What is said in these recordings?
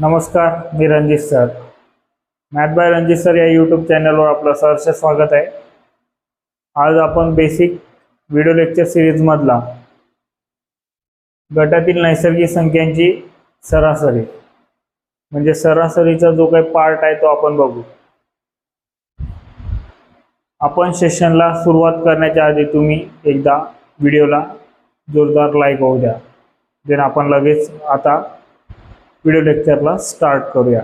नमस्कार मी Ranjit sir. Math by Ranjit sir या YouTube चॅनलवर आपलं सहर्ष स्वागत आहे. आज आपण बेसिक व्हिडिओ लेक्चर सिरीजमधला गटातील नैसर्गिक संख्यांची सरासरी म्हणजे सरासरीचा जो काही पार्ट आहे तो आपण बघू. आपण सेशनला सुरुवात करण्याच्या आधी तुम्ही एकदा व्हिडिओला जोरदार लाईक होऊ द्या. देन आपण लगेच आता व्हिडिओ लेक्चरला स्टार्ट करूया.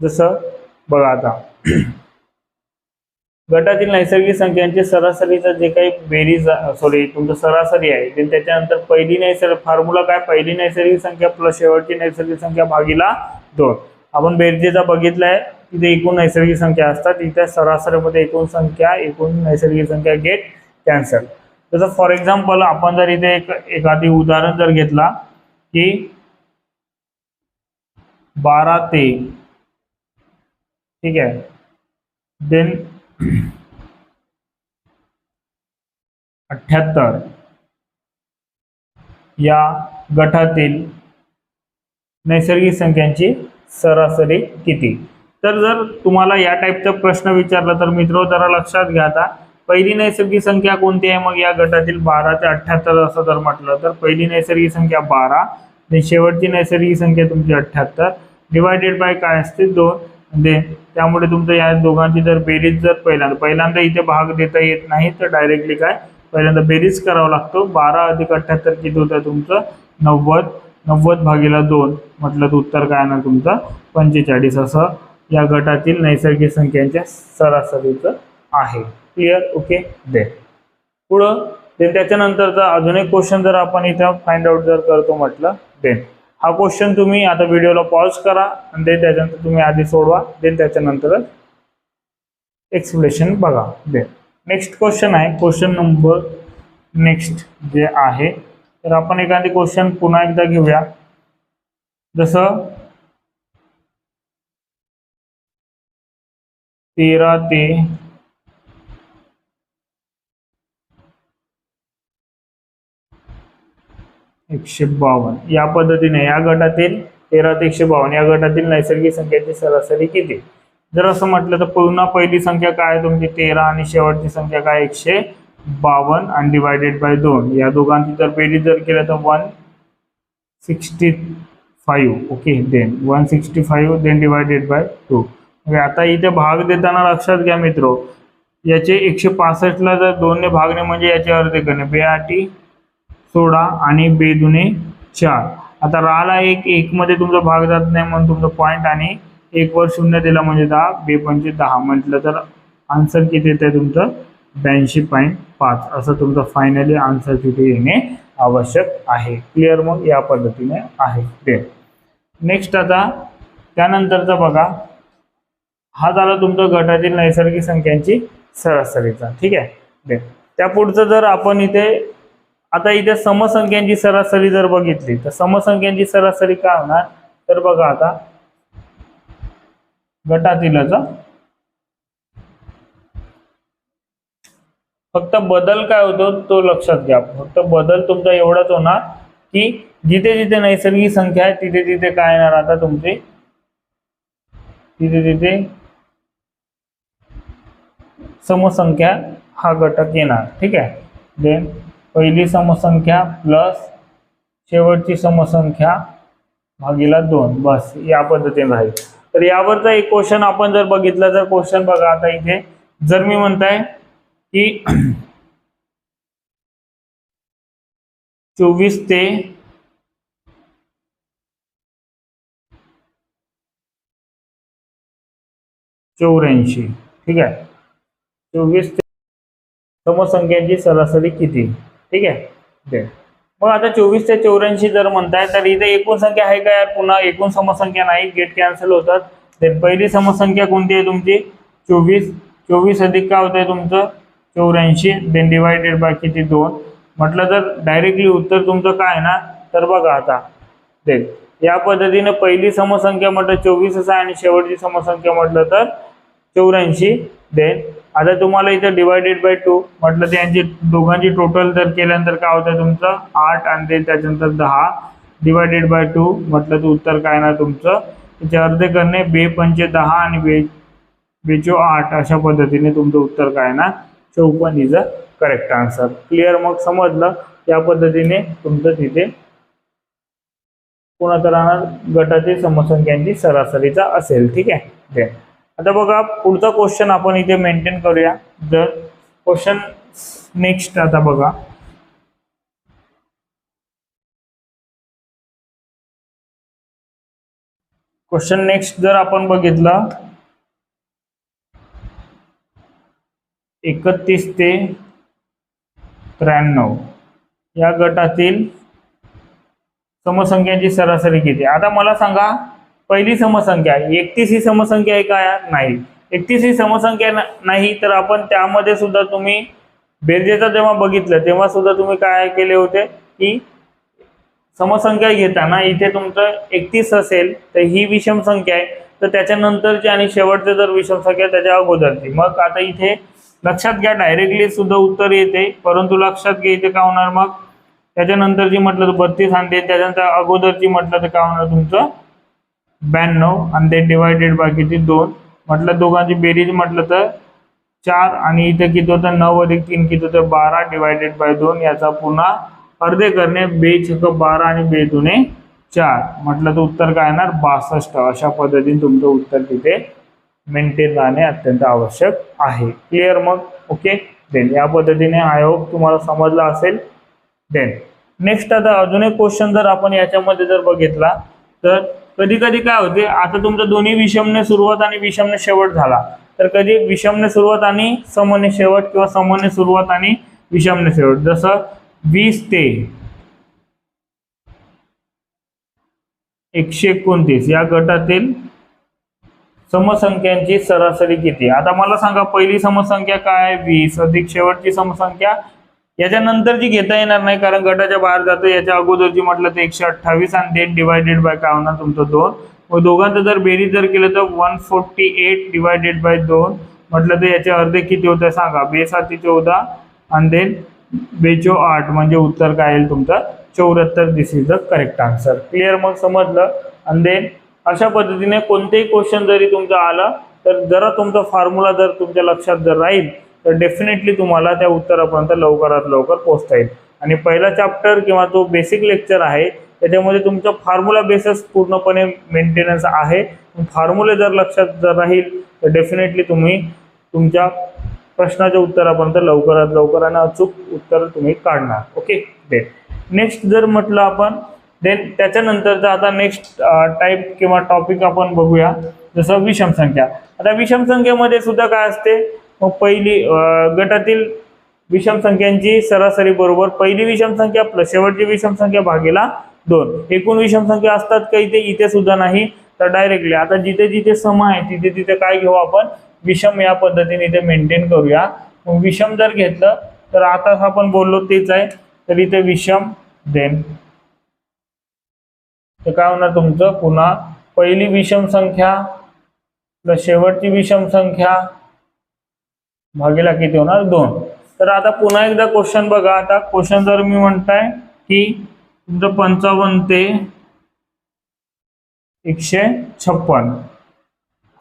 जसं बघा आता. गटातील नैसर्गिक संख्यांचे सरासरीचं जे काही बेरीज सॉरी तुमचं सरासरी आहे ते त्याच्यानंतर पहिली नैसर्गिक फॉर्म्युला काय? पहिली नैसर्गिक संख्या प्लस शेवटची नैसर्गिक संख्या भागीला दोन. आपण बेरजेचा बघितलाय तिथे एकूण नैसर्गिक संख्या असतात तिथे सरासरीमध्ये एकूण संख्या एकूण नैसर्गिक संख्या गेट कॅन्सल जसं फॉर एक्झाम्पल आपण जर इथे एक एखादी उदाहरण जर घेतला की बारा ते. ठीक आहे. देन अठ्ठ्याहत्तर. या गटातील नैसर्गिक संख्यांची सरासरी किती? तर जर तुम्हाला या टाईपचा प्रश्न विचारला तर मित्र जरा लक्षात घ्या आता. पहिली नैसर्गिक संख्या कोणती आहे? मग या गटातील बारा ते अठ्ठ्याहत्तर असं जर म्हटलं तर पहिली नैसर्गिक संख्या बारा आणि शेवटची नैसर्गिक संख्या तुमची अठ्ठ्याहत्तर. डिवायडेड बाय काय असते? दोन. दे. त्यामुळे तुमचं या दोघांची जर बेरीज जर पहिल्यांदा पहिल्यांदा इथे भाग देता येत नाही तर डायरेक्टली काय? पहिल्यांदा बेरीज करावा लागतो. बारा अधिक अठ्ठ्याहत्तर किती होतं तुमचं? नव्वद. नव्वद भागीला दोन म्हटलं तर उत्तर काय ना तुमचं? पंचेचाळीस. असं या गटातील नैसर्गिक संख्यांच्या सरासरीचं आहे. क्लिअर ओके दे. पुढं ते त्याच्यानंतरचा अजून एक क्वेश्चन जर आपण इथं फाइंड आउट जर करतो म्हटलं देन हा क्वेश्चन तुम्ही आता व्हिडिओला पॉज करा आणि देन त्याच्यानंतर तुम्ही आधी सोडवा. देन त्याच्यानंतरच एक्सप्लेशन बघा. देन नेक्स्ट क्वेश्चन आहे. क्वेश्चन नंबर नेक्स्ट जे आहे तर आपण एखादी क्वेश्चन पुन्हा एकदा घेऊया. जसं तेरा ते एकशे बावन्न. या पद्धतीने या गटातील तेरा ते एकशे बावन्न. या गटातील नैसर्गिक संख्याची सरासरी किती? जर असं म्हटलं तर पुन्हा पहिली संख्या काय आहे? तुमची तेरा आणि शेवटची संख्या काय? एकशे बावन्न आणि डिवायडेड बाय दोन. या दोघांची जर बेरीज जर केलं तर one sixty five okay then one sixty five then divided by two आता इथे भाग देताना लक्षात घ्या मित्र. याचे एकशे पासष्टला जर दोनने भागणे म्हणजे याचे अर्ध करणे बेआटी सोळा आणि बेदुने चार. आता राला एक एक मध्ये तुमचा भाग जात नाही म्हणून तुमचा पॉईंट आणि एक वर शून्य दिला म्हणजे दहा बेपंचे दहा. म्हटलं तर आन्सर किती येते तुमचं? ब्याऐंशी पॉईंट पाच. असं तुमचं फायनली आन्सर तिथे येणे आवश्यक आहे. क्लिअर मग? या पद्धतीने आहे. ते नेक्स्ट आता त्यानंतरचा बघा. हा झाला तुमचा गटातील नैसर्गिक संख्यांची सरासरीचा. ठीक आहे? दे त्या पुढचं जर आपण इथे आता इथे समसंख्यांची सरासरी जर बघितली तर समसंख्यांची सरासरी काय होणार? तर बघा आता. गटातील फक्त बदल काय होतो तो लक्षात घ्या. फक्त बदल तुमचा एवढाच होणार की जिथे जिथे नैसर्गिक संख्या आहे तिथे तिथे काय येणार आता तुमची? तिथे तिथे समसंख्या हा घटक येणार. ठीक आहे? देन पहिली समसंख्या प्लस शेवटची समसंख्या भागीला दोन. बस या पद्धतीने राहील. तर यावरचा एक क्वेश्चन आपण जर बघितला तर क्वेश्चन बघा आता इथे. जर मी म्हणताय की चोवीस ते चौऱ्याऐंशी. ठीक आहे? चोवीस ते समसंख्यांची सरासरी किती? ठीक आहे? दे मग आता चोवीस ते चौऱ्याऐंशी जर म्हणताय तर इथे एकूण संख्या आहे का यार पुन्हा? एकूण समसंख्या नाही गेट कॅन्सल होतात. तर पहिली समसंख्या कोणती आहे तुमची? चोवीस चोवीस अधिक काय होत आहे तुमचं? चौऱ्याऐंशी देन डिवायडेड बाय किती? दोन. म्हटलं तर डायरेक्टली उत्तर तुमचं काय आहे ना? तर बघा आता. देख या पद्धतीने पहिली समसंख्या म्हटलं चोवीसच आहे आणि शेवटची समसंख्या म्हटलं तर चौऱ्याऐंशी देन आता तुम्हाला इथं डिवायडेड बाय टू म्हटलं त्यांची दोघांची टोटल जर केल्यानंतर काय होतं तुमचं? आठ आणि ते त्याच्यानंतर दहा. डिवायडेड बाय टू म्हटलं तर उत्तर काय ना तुमचं? त्याचे अर्धे करणे बे पंचे दहा आणि बे बेचो आठ. अशा पद्धतीने तुमचं उत्तर काय ना चौपन्न is a correct answer clear मग समजलं? या पद्धतीने तुमचं तिथे कोणाचा राहणार? गटातील समसंख्यांची सरासरीचा असेल. ठीक आहे? आता बघा पुढचा क्वेश्चन आपण इथे मेंटेन करूया. जर क्वेश्चन नेक्स्ट आता बघा. क्वेश्चन नेक्स्ट जर आपण बघितलं एकतीस ते त्र्याण्णव. या गटातील समसंख्यांची सरासरी किती? आता मला सांगा पहिली समसंख्या एकतीस ही समसंख्या आहे का? नाही. एकतीस ही समसंख्या नाही तर आपण त्यामध्ये सुद्धा तुम्ही बेरजेचा जेव्हा बघितलं तेव्हा सुद्धा तुम्ही काय केले होते? की समसंख्या घेताना इथे तुमचं एकतीस असेल तर ही विषम संख्या आहे. तर त्याच्यानंतरची आणि शेवटची जर विषम संख्या त्याच्या अगोदरची. मग आता इथे लक्षात घ्या डायरेक्टली सुद्धा उत्तर येते परंतु लक्षात घ्या इथे काय होणार मग? त्याच्यानंतरची म्हटलं तर बत्तीस आणते त्याच्यानंतर अगोदरची म्हटलं तर काय होणार तुमचं? ब्याण्णव आणि ते डिवायडेड बाय किती? दोन. म्हटलं दोघांची बेरीज म्हटलं तर चार आणि इथं किती होतं? नऊ अधिक तीन किती होतं? बारा. डिवायडेड बाय दोन याचा पुन्हा अर्धे करणे. बे छक बारा आणि बे दुने चार. म्हटलं तर उत्तर काय येणार? बासष्ट. अशा पद्धतीने तुमचं उत्तर तिथे मेंटेन राहणे अत्यंत आवश्यक आहे. क्लिअर मग? ओके देन या पद्धतीने आय होप तुम्हाला समजला असेल. देन नेक्स्ट आता अजून एक क्वेश्चन जर आपण याच्यामध्ये जर बघितला तर कधी कधी काय होते आता तुमचं दोन्ही विषमने सुरुवात आणि विषमने शेवट झाला. तर कधी विषमने सुरुवात आणि समने शेवट किंवा समने सुरुवात आणि विषमने शेवट. जसं वीस ते एकशे एकोणतीस या गटातील समसंख्यांची सरासरी किती? आता मला सांगा पहिली समसंख्या काय आहे? वीस. अधिक शेवटची समसंख्या याच्यानंतर जी घेता येणार नाही कारण गटाच्या बाहेर जातं याच्या अगोदरची म्हटलं तर एकशे अठ्ठावीस आणि देन डिवायडेड बाय काय होणार तुमचं दोन? मग दोघांचं जर बेरीज जर केलं तर one forty eight divided by दोन. म्हटलं तर याचे अर्धे किती होतं सांगा? बेसाती चौदा आणि देन बेचो आठ. म्हणजे उत्तर काय येईल तुमचं? चौऱ्याहत्तर. This is the correct answer clear मग समजलं? आणि देन अशा पद्धतीने कोणतेही क्वेश्चन जरी तुमचं आलं तर जरा तुमचा फॉर्म्युला जर तुमच्या लक्षात जर राहील तर डेफिनेटली तुम्हाला त्या उत्तरापर्यंत लवकरात लवकर पोहोचता येईल. आणि पहिला चॅप्टर किंवा तो बेसिक लेक्चर आहे त्याच्यामध्ये तुमचा फॉर्म्युला बेसिस पूर्णपणे मेंटेनन्स आहे. फॉर्म्युले जर लक्षात जर राहील तर डेफिनेटली तुम्ही तुमच्या प्रश्नाच्या उत्तरापर्यंत लवकरात लवकर आणि अचूक उत्तर तुम्ही काढणार. ओके देन नेक्स्ट जर म्हटलं आपण देन त्याच्यानंतरचं आता नेक्स्ट टाईप किंवा टॉपिक आपण बघूया. जसं विषम संख्या. आता विषम संख्येमध्ये सुद्धा काय असते? पहिली गटातील विषम संख्यांची सरासरी बरोबर पहिली विषम संख्या प्लस शेवटची विषम संख्या भागीला दोन. एकूण विषम संख्या असतात का इथे? इथे सुद्धा नाही. तर डायरेक्टली आता जिथे जिथे सम आहे तिथे तिथे काय घेऊ आपण? विषम या पद्धतीने इथे मेंटेन करूया. मग विषम जर घेतलं तर आता आपण बोललो तेच आहे. तर इथे विषम देन तर काय होणार तुमचं? पुन्हा पहिली विषम संख्या प्लस शेवटची विषम संख्या भागीला किती होणार? दोन. तर आता पुन्हा एकदा क्वेश्चन बघा. आता क्वेश्चन जर मी म्हणताय की तुमचं पंचावन्न ते एकशे छप्पन.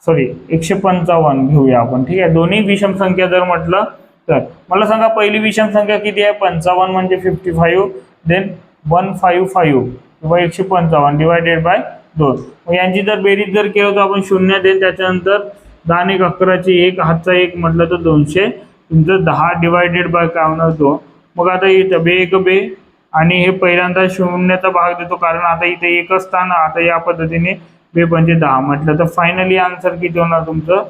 सॉरी एकशे पंचावन्न घेऊया आपण. ठीक आहे? दोन्ही विषम संख्या जर म्हटलं तर. मला सांगा पहिली विषम संख्या किती आहे? पंचावन्न म्हणजे fifty five then one five five किंवा एकशे पंचावन्न डिवायडेड बाय दोन. मग यांची जर बेरीज जर केलं तर आपण शून्य देन त्याच्यानंतर दहा आणि एक अकराची एक हातचा एक म्हटलं तर दोनशे. तुमचं दहा डिवायडेड बाय काय होणार दोन मग आता इथं बे एक बे. आणि हे पहिल्यांदा शून्याचा भाग देतो कारण आता इथे एक असताना आता या पद्धतीने बे पंचे दहा म्हटलं तर फायनली आन्सर किती होणार तुमचं?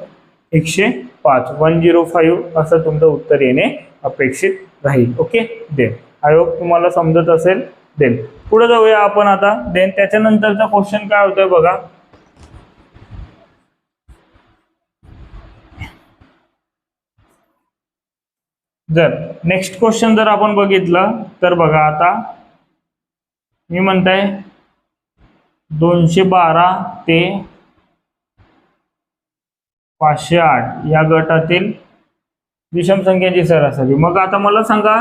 एकशे पाच. वन झिरो फाईव्ह असं तुमचं उत्तर येणे अपेक्षित राहील. ओके देन आय होप तुम्हाला समजत असेल. देन पुढे जाऊया आपण आता. देन त्याच्यानंतरचा क्वेश्चन काय होतोय बघा. जर नेक्स्ट क्वेश्चन जर आपण बघितलं तर बघा आता मी म्हणताय दोनशे बारा ते पाचशे आठ या गटातील विषम संख्यांची सरासरी. मग आता मला सांगा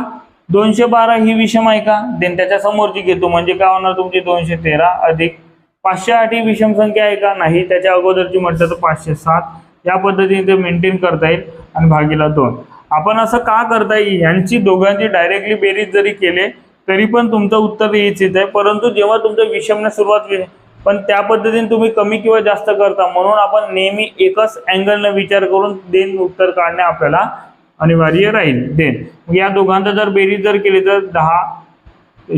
दोनशे बारा ही विषम आहे का? देन त्याच्या समोरची घेतो. म्हणजे काय होणार तुमची? दोनशे तेरा अधिक पाचशे आठ ही विषम संख्या आहे का? नाही. त्याच्या अगोदरची म्हटलं तर पाचशे सात. या पद्धतीने ते मेंटेन करता येईल. आणि भागीला दोन. आपण असं का करता येईल ह्यांची दोघांची डायरेक्टली बेरीज जरी केले तरी पण तुमचं उत्तर हेच येत आहे. परंतु जेव्हा तुमचं विषमने सुरुवात होईल पण त्या पद्धतीने तुम्ही कमी किंवा जास्त करता म्हणून आपण नेहमी एकच अँगलनं विचार करून देन उत्तर काढणे आपल्याला अनिवार्य राहील. देन या दोघांचा जर बेरीज जर केली तर दहा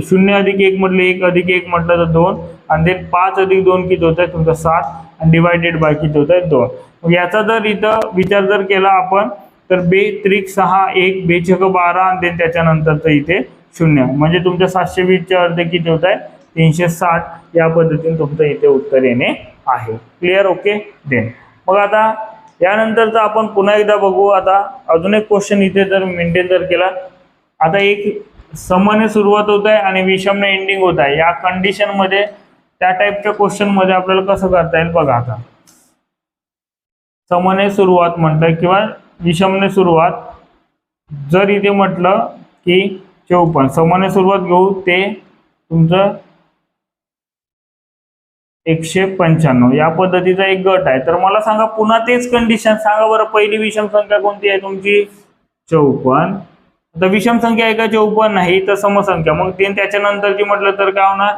शून्य अधिक एक म्हटलं एक अधिक एक म्हटलं तर दोन आणि देन पाच अधिक दोन किती होत आहे तुमचं सात आणि डिवायडेड बाय किती होत आहे दोन याचा जर इथं विचार जर केला आपण तर बे त्रिक सहा एक बेचक बारा आणि देन त्याच्यानंतरचं इथे शून्य. म्हणजे तुमच्या सातशे वीसचे अर्ध किती होत आहे तीनशे साठ. या पद्धतीने तुमचं इथे उत्तर येणे आहे. क्लिअर ओके देन मग आता यानंतरचं आपण पुन्हा एकदा बघू. आता अजून एक क्वेश्चन इथे जर मेंटेन जर केला आता एक समने सुरुवात होत आहे आणि विषमने एंडिंग होत आहे या कंडिशनमध्ये त्या टाईपच्या क्वेश्चनमध्ये आपल्याला कसं करता येईल बघा आता. समने सुरुवात म्हटलं किंवा विषमने सुरुवात. जर इथे म्हटलं की चौपन्न समने सुरुवात घेऊ ते तुमचं एकशे पंच्याण्णव. या पद्धतीचा एक गट आहे. तर मला सांगा पुन्हा तेच कंडिशन सांगा बरं. पहिली विषम संख्या कोणती आहे तुमची? चौपन्न आता विषम संख्या आहे का? चौपन्न नाही. तर समसंख्या. मग देन त्याच्यानंतरची म्हटलं तर काय होणार?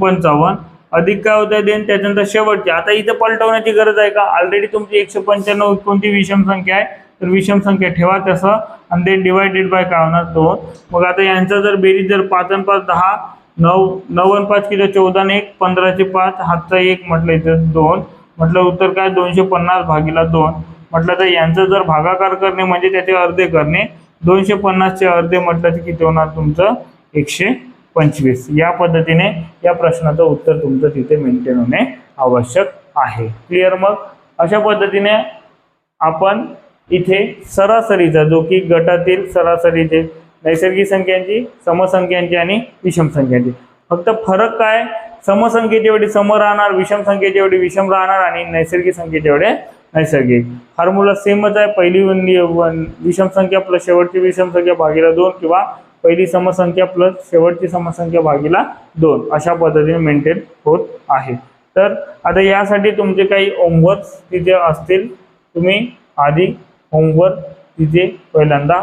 पंचावन्न. अधिक काय होतं देन त्याच्यानंतर शेवटची. आता इथं पलटवण्याची गरज आहे का? ऑलरेडी तुमची एकशे पंच्याण्णव कोणती विषम संख्या आहे? तर विषम संख्या ठेवा तसं आणि देन डिवायडेड बाय काय होणार? दोन. मग आता यांचा जर बेरीज जर पाच आणि पाच दहा नऊ नऊ आणि पाच किलो चौदा आणि एक पंधराचे पाच हातचा एक म्हटलं इथं दोन. म्हटलं उत्तर काय? दोनशे पन्नास भागीला दोन. म्हटलं तर यांचं जर भागाकार करणे म्हणजे त्याचे अर्धे करणे. दोनशे पन्नासचे अर्धे म्हटलं तर किती होणार तुमचं? एकशे पंचवीस. या पद्धतीने या प्रश्नाचं उत्तर तुमचं तिथे मेंटेन होणे आवश्यक आहे. क्लिअर मग? अशा पद्धतीने आपण इथे सरासरीचा जो की गटातील सरासरीचे नैसर्गिक संख्यांची समसंख्यांची आणि विषम संख्यांची. फक्त फरक काय? समसंख्येच्या एवढी सम राहणार विषम संख्येच्या एवढी विषम राहणार आणि नैसर्गिक संख्येच्या एवढे नैसर्गिक. फॉर्म्युला सेमच आहे. पहिली वन- विषम संख्या प्लस शेवटची विषम संख्या भागीला दोन किंवा पहिली समसंख्या प्लस शेवटची समसंख्या भागीला दोन. अशा पद्धतीने मेंटेन होत आहे. तर आता यासाठी तुमचे काही होमवर्क तिथे असतील. तुम्ही आधी होमवर्क तिथे पहिल्यांदा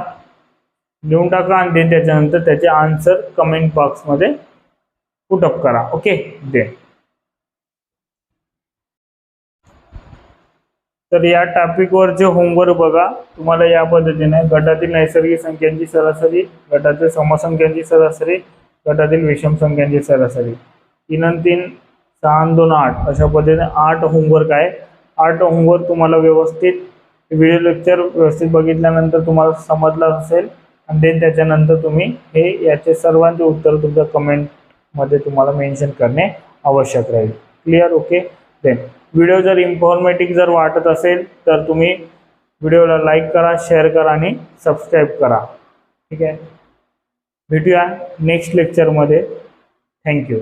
लिहून टाका आणि देन त्याच्यानंतर त्याचे आन्सर कमेंट बॉक्समध्ये पुटअप करा. ओके दे तर या टॉपिकवरचे होमवर्क बघा तुम्हाला या पद्धतीने गटातील नैसर्गिक संख्यांची सरासरी गटातील समसंख्यांची सरासरी गटातील विषम संख्यांची सरासरी. तीन आणि तीन सहा दोन आठ अशा पद्धतीने आठ होमवर्क आहे. आठ होमवर्क तुम्हाला व्यवस्थित व्हिडिओ लेक्चर व्यवस्थित बघितल्यानंतर तुम्हाला समजलं असेल आणि देन त्याच्यानंतर तुम्ही हे याचे सर्वांचे उत्तर तुमच्या कमेंटमध्ये तुम्हाला मेन्शन करणे आवश्यक राहील. क्लिअर ओके देन व्हिडिओ जर इन्फॉर्मेटिव्ह जर वाटत असेल तर तुम्ही व्हिडिओला लाईक करा शेअर करा आणि सबस्क्राईब करा. ठीक आहे? भेटूया नेक्स्ट लेक्चरमध्ये थँक्यू